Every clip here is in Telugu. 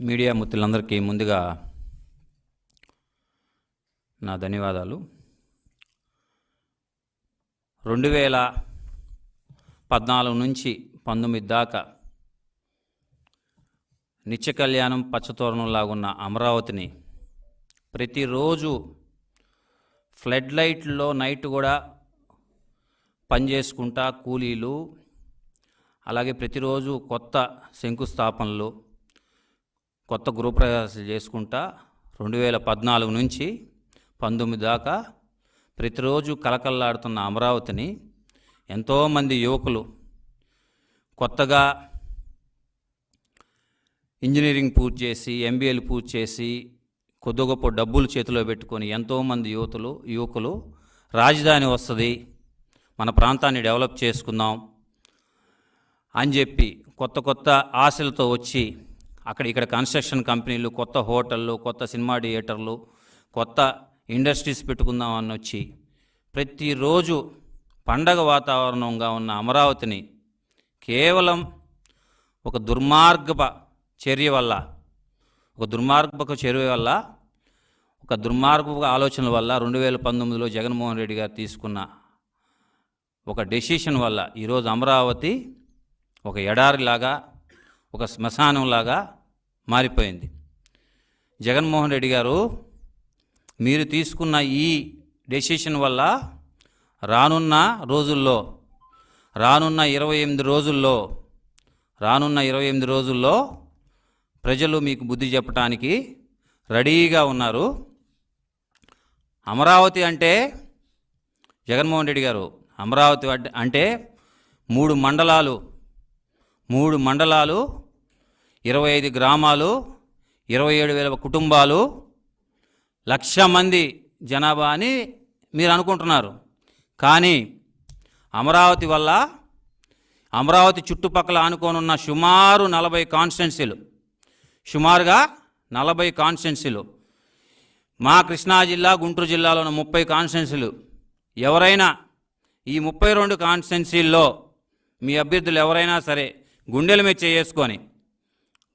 మీడియా మిత్రులందరికీ ముందుగా నా ధన్యవాదాలు. రెండు వేల పద్నాలుగు నుంచి పంతొమ్మిది దాకా నిత్య కళ్యాణం పచ్చతోరణంలాగున్న అమరావతిని ప్రతిరోజు ఫ్లడ్ లైట్లో నైట్ కూడా పనిచేసుకుంటా కూలీలు అలాగే ప్రతిరోజు కొత్త శంకుస్థాపనలు కొత్త గృహప్రవేశాలు చేసుకుంటా రెండు వేల పద్నాలుగు నుంచి పంతొమ్మిది దాకా ప్రతిరోజు కలకల్లాడుతున్న అమరావతిని ఎంతోమంది యువకులు కొత్తగా ఇంజనీరింగ్ పూర్తి చేసి ఎంబీఏలు పూర్తి చేసి కొద్ది గొప్ప డబ్బులు చేతిలో పెట్టుకొని ఎంతోమంది యువతులు యువకులు రాజధాని వస్తుంది మన ప్రాంతాన్ని డెవలప్ చేసుకుందాం అని చెప్పి కొత్త కొత్త ఆశలతో వచ్చి అక్కడ ఇక్కడ కన్స్ట్రక్షన్ కంపెనీలు కొత్త హోటళ్ళు కొత్త సినిమా థియేటర్లు కొత్త ఇండస్ట్రీస్ పెట్టుకుందామని వచ్చి ప్రతిరోజు పండగ వాతావరణంగా ఉన్న అమరావతిని కేవలం ఒక దుర్మార్గప చర్య వల్ల ఒక దుర్మార్గపక చర్య వల్ల ఒక దుర్మార్గపు ఆలోచనల వల్ల రెండు వేల పంతొమ్మిదిలో జగన్మోహన్ రెడ్డి గారు తీసుకున్న ఒక డెసిషన్ వల్ల ఈరోజు అమరావతి ఒక ఎడారిలాగా ఒక శ్మశానంలాగా మారిపోయింది. జగన్మోహన్ రెడ్డి గారు మీరు తీసుకున్న ఈ డెసిషన్ వల్ల రానున్న రోజుల్లో రానున్న ఇరవై ఎనిమిది రోజుల్లో రానున్న ఇరవై ఎనిమిది రోజుల్లో ప్రజలు మీకు బుద్ధి చెప్పడానికి రెడీగా ఉన్నారు. అమరావతి అంటే జగన్మోహన్ రెడ్డి గారు అమరావతి అంటే మూడు మండలాలు మూడు మండలాలు ఇరవై ఐదు గ్రామాలు ఇరవై ఏడు వేల కుటుంబాలు లక్ష మంది జనాభా అని మీరు అనుకుంటున్నారు. కానీ అమరావతి వల్ల అమరావతి చుట్టుపక్కల ఆనుకోనున్న సుమారు నలభై కాన్స్టెన్సీలు సుమారుగా నలభై కాన్స్టెన్సీలు మా కృష్ణా జిల్లా గుంటూరు జిల్లాలో ఉన్న ముప్పై కాన్స్టెన్సీలు ఎవరైనా ఈ ముప్పై రెండు కాన్స్టెన్సీల్లో మీ అభ్యర్థులు ఎవరైనా సరే గుండెల మీద చేసుకొని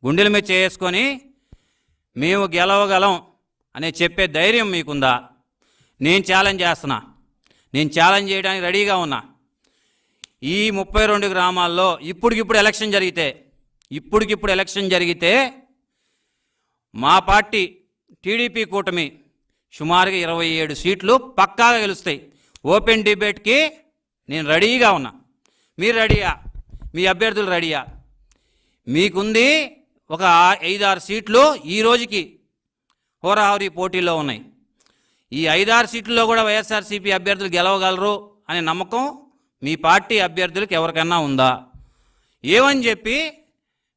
గుండెల మీద చేసుకొని మేము గెలవగలం అనే చెప్పే ధైర్యం మీకుందా? నేను ఛాలెంజ్ చేస్తున్నా. నేను ఛాలెంజ్ చేయడానికి రెడీగా ఉన్నా. ఈ ముప్పై రెండు గ్రామాల్లో ఇప్పటికిప్పుడు ఎలక్షన్ జరిగితే ఇప్పటికిప్పుడు ఎలక్షన్ జరిగితే మా పార్టీ టీడీపీ కూటమి సుమారుగా ఇరవై ఏడు సీట్లు పక్కాగా గెలుస్తాయి. ఓపెన్ డిబేట్కి నేను రెడీగా ఉన్నా. మీరు రెడీయా? మీ అభ్యర్థులు రెడీయా? మీకుంది ఒక ఐదారు సీట్లు ఈ రోజుకి హోరాహోరీ పోటీలో ఉన్నాయి. ఈ ఐదారు సీట్లలో కూడా వైఎస్ఆర్సీపీ అభ్యర్థులు గెలవగలరు అనే నమ్మకం మీ పార్టీ అభ్యర్థులకు ఎవరికైనా ఉందా? ఏమని చెప్పి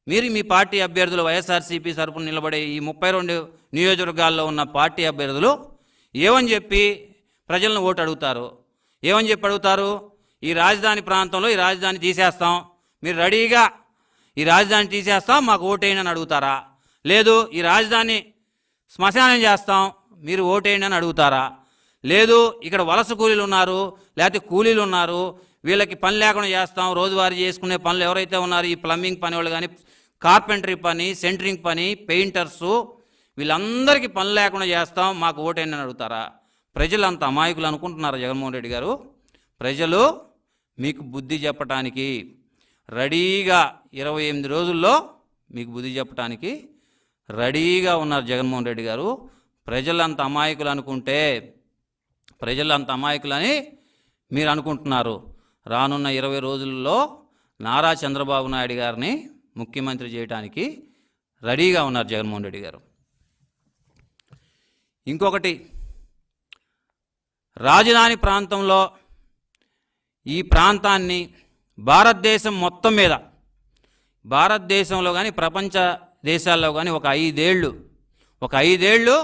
మీరు మీ పార్టీ అభ్యర్థులు వైఎస్ఆర్సీపీ తరపున నిలబడే ఈ ముప్పై రెండు నియోజకవర్గాల్లో ఉన్న పార్టీ అభ్యర్థులు ఏమని చెప్పి ప్రజలను ఓటు అడుగుతారు? ఏమని చెప్పి అడుగుతారు? ఈ రాజధాని ప్రాంతంలో ఈ రాజధాని తీసేస్తాం. మీరు రెడీగా ఈ రాజధాని తీసేస్తాం మాకు ఓటేయండి అని అడుగుతారా? లేదు ఈ రాజధాని శ్మశానం చేస్తాం మీరు ఓటేయండి అని అడుగుతారా? లేదు ఇక్కడ వలస కూలీలు ఉన్నారు లేకపోతే కూలీలు ఉన్నారు వీళ్ళకి పని లేకుండా చేస్తాం రోజువారీ చేసుకునే పనులు ఎవరైతే ఉన్నారో ఈ ప్లంబింగ్ పని వాళ్ళు కానీ కార్పెంటరీ పని సెంటరింగ్ పని పెయింటర్సు వీళ్ళందరికీ పని లేకుండా చేస్తాం మాకు ఓటేయండి అని అడుగుతారా? ప్రజలు అంత అమాయకులు అనుకుంటున్నారు జగన్మోహన్ రెడ్డి గారు? ప్రజలు మీకు బుద్ధి చెప్పటానికి రెడీగా ఇరవై ఎనిమిది రోజుల్లో మీకు బుద్ధి చెప్పడానికి రెడీగా ఉన్నారు జగన్మోహన్ రెడ్డి గారు. ప్రజలంత అమాయకులు అనుకుంటే ప్రజలంత అమాయకులని మీరు అనుకుంటున్నారు. రానున్న ఇరవై రోజుల్లో నారా చంద్రబాబు నాయుడు గారిని ముఖ్యమంత్రి చేయడానికి రెడీగా ఉన్నారు జగన్మోహన్ రెడ్డి గారు. ఇంకొకటి రాజధాని ప్రాంతంలో ఈ ప్రాంతాన్ని భారతదేశం మొత్తం మీద భారతదేశంలో కానీ ప్రపంచ దేశాల్లో కానీ ఒక ఐదేళ్ళు ఒక ఐదేళ్ళు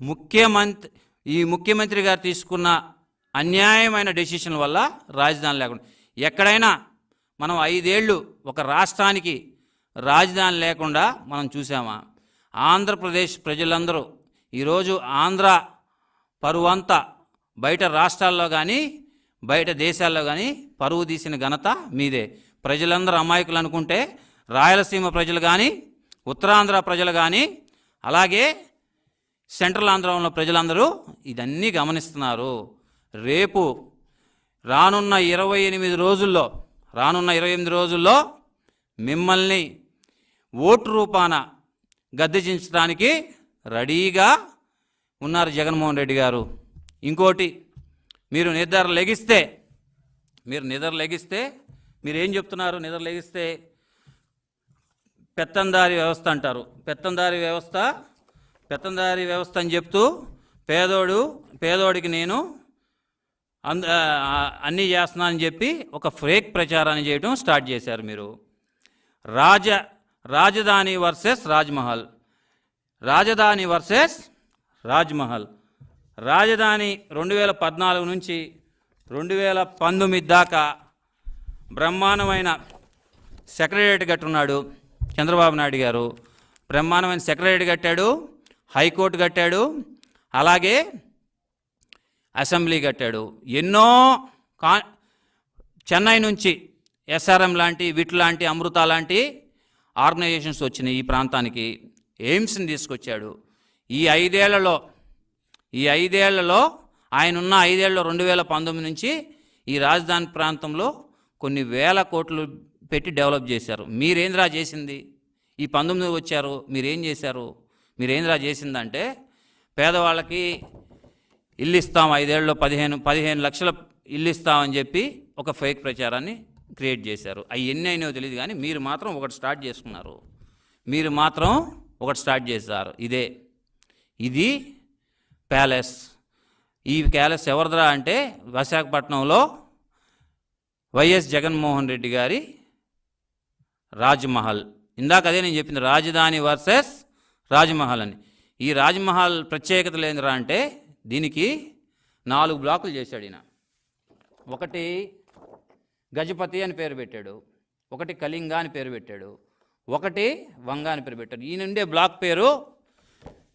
ముఖ్యమంత్రి ఈ ముఖ్యమంత్రి గారు తీసుకున్న అన్యాయమైన డెసిషన్ వల్ల రాజధాని లేకుండా ఎక్కడైనా మనం ఐదేళ్ళు ఒక రాష్ట్రానికి రాజధాని లేకుండా మనం చూసామా? ఆంధ్రప్రదేశ్ ప్రజలందరూ ఈరోజు ఆంధ్ర పరువంతా బయట రాష్ట్రాల్లో కానీ బయట దేశాల్లో కానీ పరువు తీసిన ఘనత మీదే. ప్రజలందరూ అమాయకులు అనుకుంటే రాయలసీమ ప్రజలు కానీ ఉత్తరాంధ్ర ప్రజలు కానీ అలాగే సెంట్రల్ ఆంధ్రంలో ప్రజలందరూ ఇదన్నీ గమనిస్తున్నారు. రేపు రానున్న ఇరవై ఎనిమిది రోజుల్లో రానున్న ఇరవై ఎనిమిది రోజుల్లో మిమ్మల్ని ఓటు రూపాన గద్దెదించడానికి రెడీగా ఉన్నారు జగన్మోహన్ రెడ్డి గారు. ఇంకోటి మీరు నిద్ర లెగిస్తే మీరు నిద్ర లెగిస్తే మీరు ఏం చెప్తున్నారు? నిద్ర లెగిస్తే పెత్తందారి వ్యవస్థ అంటారు. పెత్తందారి వ్యవస్థ పెత్తందారి వ్యవస్థ అని చెప్తూ పేదోడు పేదోడికి నేను అంద అన్నీ అన్నీ చేస్తున్నానని చెప్పి ఒక ఫేక్ ప్రచారాన్ని చేయడం స్టార్ట్ చేశారు మీరు. రాజ రాజధాని వర్సెస్ రాజ్మహల్. రాజధాని వర్సెస్ రాజ్మహల్. రాజధాని రెండు వేల పద్నాలుగు నుంచి రెండు వేల పంతొమ్మిది దాకా బ్రహ్మాండమైన సెక్రటరియట్ కట్టున్నాడు చంద్రబాబు నాయుడు గారు. బ్రహ్మాండమైన సెక్రటరియట్ కట్టాడు హైకోర్టు కట్టాడు అలాగే అసెంబ్లీ కట్టాడు. ఎన్నో కా చెన్నై నుంచి ఎస్ఆర్ఎం లాంటి విట్ లాంటి అమృత లాంటి ఆర్గనైజేషన్స్ వచ్చినాయి ఈ ప్రాంతానికి. ఎయిమ్స్ని తీసుకొచ్చాడు. ఈ ఐదేళ్ళలో ఈ ఐదేళ్ళలో ఆయన ఉన్న ఐదేళ్ళలో రెండు వేల పంతొమ్మిది నుంచి ఈ రాజధాని ప్రాంతంలో కొన్ని వేల కోట్లు పెట్టి డెవలప్ చేశారు. మీరేంద్రా చేసింది? ఈ పంతొమ్మిది వచ్చారు మీరేం చేశారు? మీరేంద్రా చేసిందంటే పేదవాళ్ళకి ఇల్లు ఇస్తాం ఐదేళ్ళలో పదిహేను పదిహేను లక్షల ఇల్లు ఇస్తామని చెప్పి ఒక ఫేక్ ప్రచారాన్ని క్రియేట్ చేశారు. అవి ఎన్ని అయినాయో తెలియదు కానీ మీరు మాత్రం ఒకటి స్టార్ట్ చేసుకున్నారు. మీరు మాత్రం ఒకటి స్టార్ట్ చేశారు. ఇదే. ఇది ప్యాలెస్. ఈ ప్యాలెస్ ఎవరిదిరా అంటే విశాఖపట్నంలో వైఎస్ జగన్మోహన్ రెడ్డి గారి రాజ్మహల్. ఇందాక అదే నేను చెప్పింది రాజధాని వర్సెస్ రాజ్మహల్ అని. ఈ రాజ్మహల్ ప్రత్యేకత ఏందిరా అంటే దీనికి నాలుగు బ్లాకులు చేశాడు ఈయన. ఒకటి గజపతి అని పేరు పెట్టాడు. ఒకటి కళింగ అని పేరు పెట్టాడు. ఒకటి వంగ అని పేరు పెట్టాడు. ఈయన ఉండే బ్లాక్ పేరు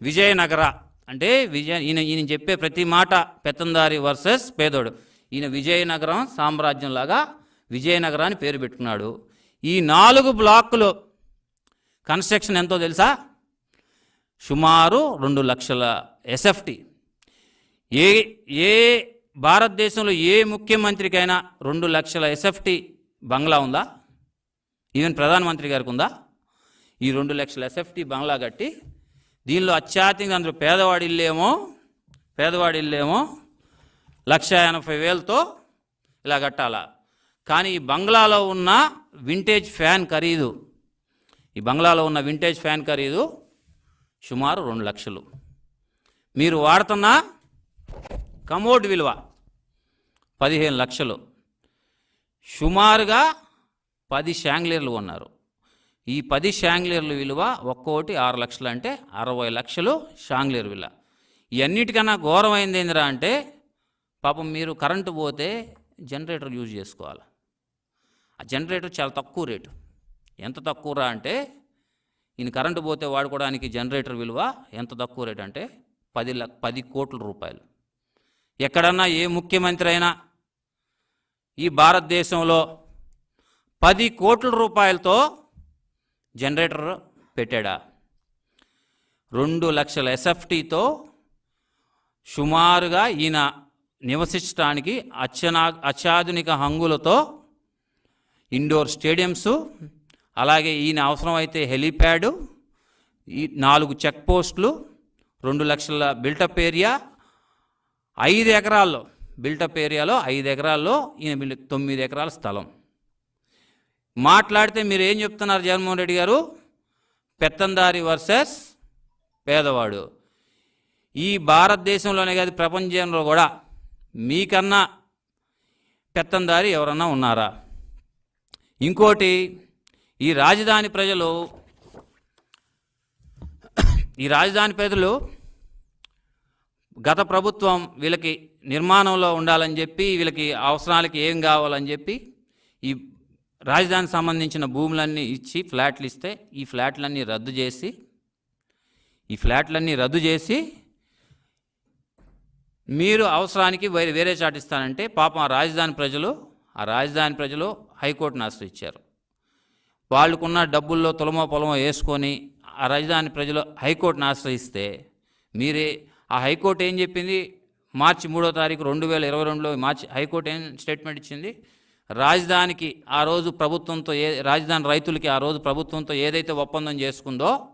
విజయనగర. అంటే విజయ ఈయన ఈయన చెప్పే ప్రతి మాట పెత్తందారి వర్సెస్ పేదోడు. ఈయన విజయనగరం సామ్రాజ్యంలాగా విజయనగరాన్ని పేరు పెట్టుకున్నాడు. ఈ నాలుగు బ్లాకులు కన్స్ట్రక్షన్ ఎంతో తెలుసా? సుమారు రెండు లక్షల ఎస్ఎఫ్టీ. ఏ ఏ భారతదేశంలో ఏ ముఖ్యమంత్రికైనా రెండు లక్షల ఎస్ఎఫ్టీ బంగ్లా ఉందా? ఈవెన్ ప్రధానమంత్రి గారికి ఉందా? ఈ రెండు లక్షల ఎస్ఎఫ్టీ బంగ్లా కట్టి దీనిలో అత్యాధికంగా అందరూ పేదవాడి ఇల్లేమో పేదవాడి ఇల్లేమో లక్ష ఎనభై వేలతో ఇలా కట్టాలా. కానీ ఈ బంగ్లాలో ఉన్న వింటేజ్ ఫ్యాన్ ఖరీదు ఈ బంగ్లాలో ఉన్న వింటేజ్ ఫ్యాన్ ఖరీదు సుమారు రెండు లక్షలు. మీరు వాడుతున్న కమోడ్ విలువ పదిహేను లక్షలు. సుమారుగా పది షాంగ్లీర్లు ఉన్నారు ఈ పది షాంగ్లీర్ల విలువ ఒక్కోటి ఆరు లక్షలు అంటే అరవై లక్షలు షాంగ్లీర్ విలువ. ఇవన్నిటికన్నా ఘోరమైంది ఏందిరా అంటే పాపం మీరు కరెంటు పోతే జనరేటర్ యూజ్ చేసుకోవాలి. ఆ జనరేటర్ చాలా తక్కువ రేటు. ఎంత తక్కువరా అంటే ఈయన కరెంటు పోతే వాడుకోవడానికి జనరేటర్ విలువ ఎంత తక్కువ రేటు అంటే పది లక్ష పది కోట్ల రూపాయలు. ఎక్కడన్నా ఏ ముఖ్యమంత్రి అయినా ఈ భారతదేశంలో పది కోట్ల రూపాయలతో జనరేటర్ పెట్టాడా? రెండు లక్షల ఎస్ఎఫ్టీతో సుమారుగా ఈయన నివసించడానికి అత్యనా అత్యాధునిక హంగులతో ఇండోర్ స్టేడియంసు అలాగే ఈయన అవసరమైతే హెలీప్యాడు ఈ నాలుగు చెక్ పోస్టులు రెండు లక్షల బిల్టప్ ఏరియా ఐదు ఎకరాల్లో బిల్టప్ ఏరియాలో ఐదు ఎకరాల్లో ఈయన బిల్- తొమ్మిది ఎకరాల స్థలం. మాట్లాడితే మీరు ఏం చెప్తున్నారు జగన్మోహన్ రెడ్డి గారు? పెత్తందారి వర్సెస్ పేదవాడు. ఈ భారతదేశంలోనే కాదు ప్రపంచంలో కూడా మీకన్నా పెత్తందారి ఎవరన్నా ఉన్నారా? ఇంకోటి ఈ రాజధాని ప్రజలు ఈ రాజధాని ప్రజలు గత ప్రభుత్వం వీళ్ళకి నిర్మాణంలో ఉండాలని చెప్పి వీళ్ళకి అవసరాలకి ఏం కావాలని చెప్పి ఈ రాజధానికి సంబంధించిన భూములన్నీ ఇచ్చి ఫ్లాట్లు ఇస్తే ఈ ఫ్లాట్లన్నీ రద్దు చేసి ఈ ఫ్లాట్లన్నీ రద్దు చేసి మీరు అవసరానికి వేరే వేరే చాటిస్తానంటే పాపం ఆ రాజధాని ప్రజలు ఆ రాజధాని ప్రజలు హైకోర్టును ఆశ్రయించారు. వాళ్ళకున్న డబ్బుల్లో తులమో పొలమో వేసుకొని ఆ రాజధాని ప్రజలు హైకోర్టును ఆశ్రయిస్తే మీరే ఆ హైకోర్టు ఏం చెప్పింది? మార్చి మూడో తారీఖు రెండు వేల ఇరవై రెండులో మార్చి హైకోర్టు ఏం స్టేట్మెంట్ ఇచ్చింది? రాజధానికి ఆ రోజు ప్రభుత్వంతో ఏ రాజధాని రైతులకి ఆ రోజు ప్రభుత్వంతో ఏదైతే ఒప్పందం చేసుకుందో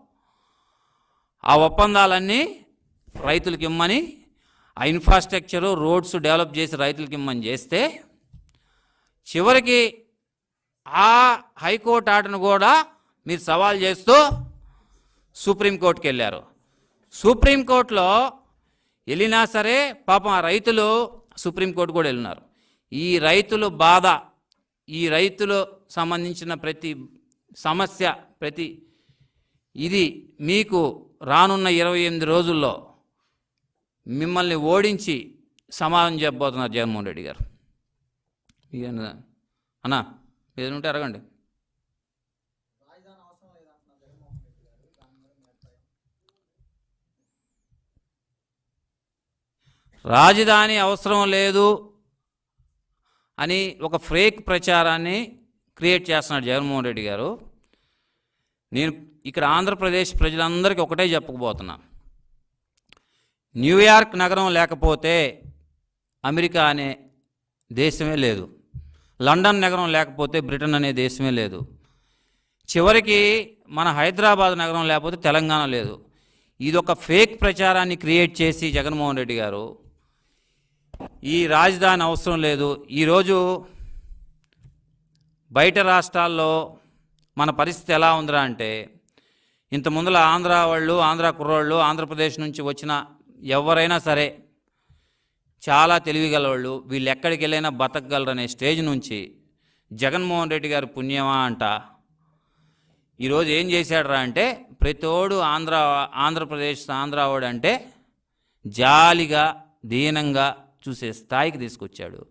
ఆ ఒప్పందాలన్నీ రైతులకి ఇమ్మని ఆ ఇన్ఫ్రాస్ట్రక్చరు రోడ్స్ డెవలప్ చేసి రైతులకి ఇమ్మని చేస్తే చివరికి ఆ హైకోర్టు ఆటను కూడా మీరు సవాల్ చేస్తూ సుప్రీంకోర్టుకి వెళ్ళారు. సుప్రీంకోర్టులో వెళ్ళినా సరే పాపం ఆ రైతులు సుప్రీంకోర్టు కూడా వెళ్ళినారు. ఈ రైతులు బాధ ఈ రైతులు సంబంధించిన ప్రతి సమస్య ప్రతి ఇది మీకు రానున్న ఇరవై ఎనిమిది రోజుల్లో మిమ్మల్ని ఓడించి సమాధానం చెప్పబోతున్నారు జగన్మోహన్ రెడ్డి గారు. అన్నా ఏదైనా ఉంటే అడగండి. రాజధాని అవసరం లేదు అని ఒక ఫేక్ ప్రచారాన్ని క్రియేట్ చేస్తున్నాడు జగన్మోహన్ రెడ్డి గారు. నేను ఇక్కడ ఆంధ్రప్రదేశ్ ప్రజలందరికీ ఒకటే చెప్పకపోతున్నా న్యూయార్క్ నగరం లేకపోతే అమెరికా అనే దేశమే లేదు. లండన్ నగరం లేకపోతే బ్రిటన్ అనే దేశమే లేదు. చివరికి మన హైదరాబాద్ నగరం లేకపోతే తెలంగాణ లేదు. ఇది ఒక ఫేక్ ప్రచారాన్ని క్రియేట్ చేసి జగన్మోహన్ రెడ్డి గారు ఈ రాజధాని అవసరం లేదు. ఈరోజు బయట రాష్ట్రాల్లో మన పరిస్థితి ఎలా ఉందిరా అంటే ఇంత ముందల ఆంధ్ర వాళ్ళు ఆంధ్ర కుర్రోళ్ళు ఆంధ్రప్రదేశ్ నుంచి వచ్చిన ఎవరైనా సరే చాలా తెలివిగలవాళ్ళు వీళ్ళు ఎక్కడికి వెళ్ళైనా బతకగలరనే స్టేజ్ నుంచి జగన్మోహన్ రెడ్డి గారి పుణ్యమా అంట. ఈరోజు ఏం చేశాడురా అంటే ప్రతోడు ఆంధ్ర ఆంధ్రప్రదేశ్ ఆంధ్రావాడు అంటే జాలిగా దీనంగా చూసే స్థాయికి తీసుకొచ్చాడు.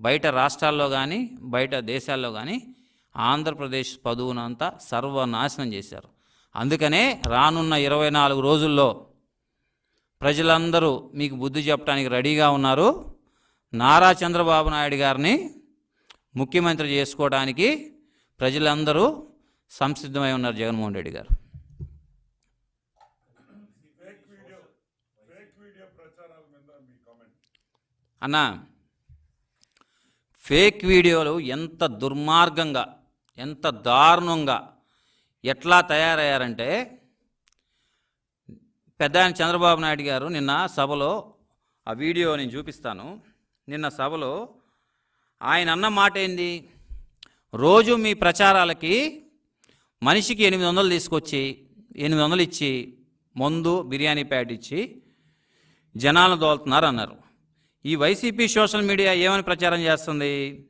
బయట రాష్ట్రాల్లో కానీ బయట దేశాల్లో కానీ ఆంధ్రప్రదేశ్ పదువునంతా సర్వనాశనం చేశారు. అందుకనే రానున్న ఇరవై నాలుగు రోజుల్లో ప్రజలందరూ మీకు బుద్ధి చెప్పడానికి రెడీగా ఉన్నారు. నారా చంద్రబాబు నాయుడు గారిని ముఖ్యమంత్రి చేసుకోవడానికి ప్రజలందరూ సంసిద్ధమై ఉన్నారు జగన్మోహన్ రెడ్డి గారు. అన్నా ఫేక్ వీడియోలు ఎంత దుర్మార్గంగా ఎంత దారుణంగా ఎట్లా తయారయ్యారంటే పెద్ద ఆయన చంద్రబాబు నాయుడు గారు నిన్న సభలో ఆ వీడియో నేను చూపిస్తాను. నిన్న సభలో ఆయన అన్న మాట ఏంది? రోజు మీ ప్రచారాలకి మనిషికి ఎనిమిది వందలు తీసుకొచ్చి ఎనిమిది వందలు ఇచ్చి మందు బిర్యానీ ప్యాట్ ఇచ్చి జనాలను దోలుతున్నారు అన్నారు. ఈ వైసీపీ సోషల్ మీడియా ఏమని ప్రచారం చేస్తుంది?